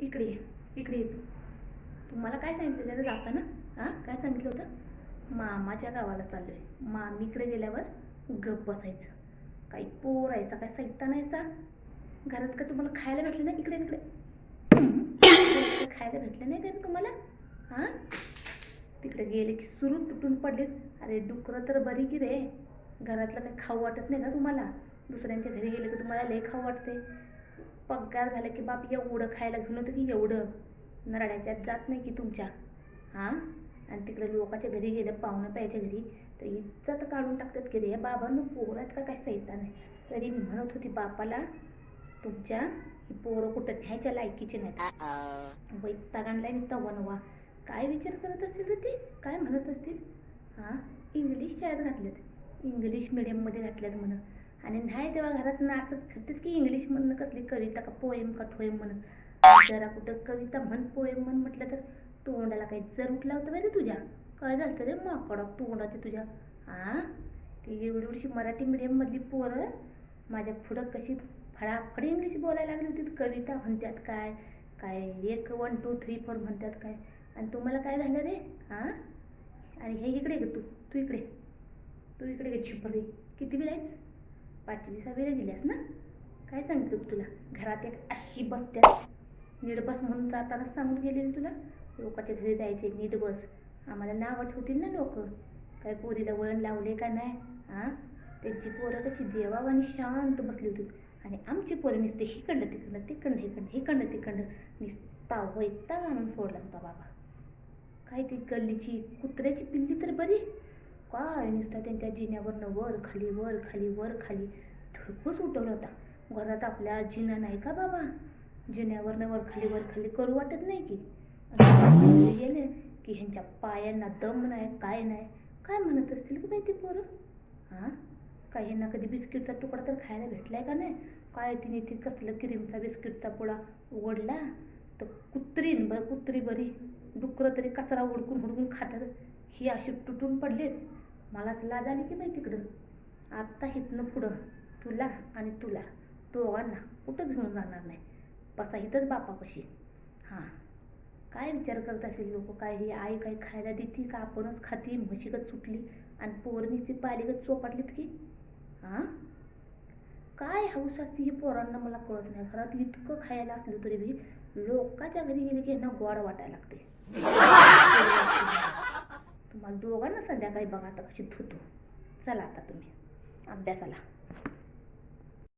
इकडे ये इकडे ये तू. तुम्हाला काय सांगितलेलं जाताना? हां? काय सांगितलं होतं? मामाच्या गावाला चाललो आहे मामीकडे गेल्यावर गप बसायचं. काही पोरायचा काय सैतान यायचा. घरात का तुम्हाला खायला भेटलं नाही इकडे इकडे खायला भेटलं नाही का तुम्हाला? हां? तिकडे गेले की सुरू तुटून पडलेत अरे डुकरं तर बरी की रे. घरातलं काही खाऊ वाटत नाही का तुम्हाला? दुसऱ्यांच्या घरी गेले की तुम्हाला लय खाऊ वाटते पगार झाला की बाप एवढं खायला घेऊन होतं की एवढं? नरड्याच्यात जात नाही की तुमच्या. हां? आणि तिकडे लोकाच्या घरी गेलं पाहुणं प्यायच्या घरी तर इज्जत काढून टाकतात की रे बाबांनो आहेत का काय सैता नाही तरी मी म्हणत होती बापाला तुमच्या ही पोरं कुठं न्यायच्या लायकीचे नाहीत. वैतागांना नुसता वनवा काय विचार करत असतील रे ते? काय म्हणत असतील? हां? इंग्लिश शाळेत घातल्यात. इंग्लिश मिडियममध्ये घातल्यात म्हणा. आणि नाही तेव्हा घरात नाचत फिरतात की इंग्लिश म्हणणं कसली कविता का पोएम का ठोएम म्हणत जरा कुठं कविता म्हण पोएम म्हण म्हटलं तर तोंडाला काही जर उठला होता बरं तुझ्या. काय झालं रे माकडा तोंडाचे तुझ्या. आ? ती एवढी एवढीशी मराठी मिडियममधली पोरं माझ्या पुढं कशी फळाफडी इंग्लिश बोलायला लागली होती. कविता म्हणतात काय? काय एक वन टू थ्री फोर म्हणतात काय? आणि तुम्हाला काय झालं रे? हां आणि हे इकडे ग तू. तू इकडे तू इकडे गे छिपडे किती बी जायचं पाचवी सहावीला गेल्यास ना काय सांगितलं तुला? घरात एक अशी बसत्यात नीट बस म्हणून जातानाच सांगून गेलेली तुला. लोकांच्या घरी जायचे नीट बस. आम्हाला नावं ठेवतील ना लोक. काय पोरीला वळण लावले का नाही? हां त्यांची पोरं कशी देवावानी शांत बसली होती. आणि आमची पोरं नुसते हिकडलं तिकडं तिकडं हिकडं हिकडं तिकडं नुसता वैताग आणून सोडला होता बाबा. काय ती गल्लीची कुत्र्याची पिल्ली काय नुसता त्यांच्या जिन्यावरनं वर खाली वर खाली वर खाली धडकूच उठवला होता. घरात आपल्या जिना नाही का बाबा? जिन्यावरनं वर खाली वर खाली करू वाटत नाही की? गेले की ह्यांच्या पायांना दम नाही काय नाही. काय म्हणत असतील की माहिती पोरं? हां काय ह्यांना कधी बिस्किटचा तुकडा तर खायला भेटलाय का नाही? काय तिने ती कसलं क्रीमचा बिस्किटचा पुडा उघडला? तर कुत्री बरं कुत्री बरी. डुकरं तरी कचरा उडकून हुडकून खातात. ही अशी तुटून पडलीत. मला लाज आली की माहिती तिकडं. आत्ता इथनं पुढं. तुला आणि तुला. दोघांना कुठंच घेऊन जाणार नाही. बसा इथंच बापापाशी. हां. काय विचार करत असेल लोक? काय ही आई काय खायला देते का? आपणच खाती म्हशीकच सुटली आणि पोरणीची पालीगत चोपाटलीत की? हां? काय हौस असते ही पोरांना मला कळत नाही. घरात इतकं खायला असलं तरी बी लोकाच्या घरी गेले की यांना गोड वाटायला लागते. तुम्हाला दोघांना संध्याकाळी बघा आता कशी धुतो चला आता तुम्ही. अभ्यासाला.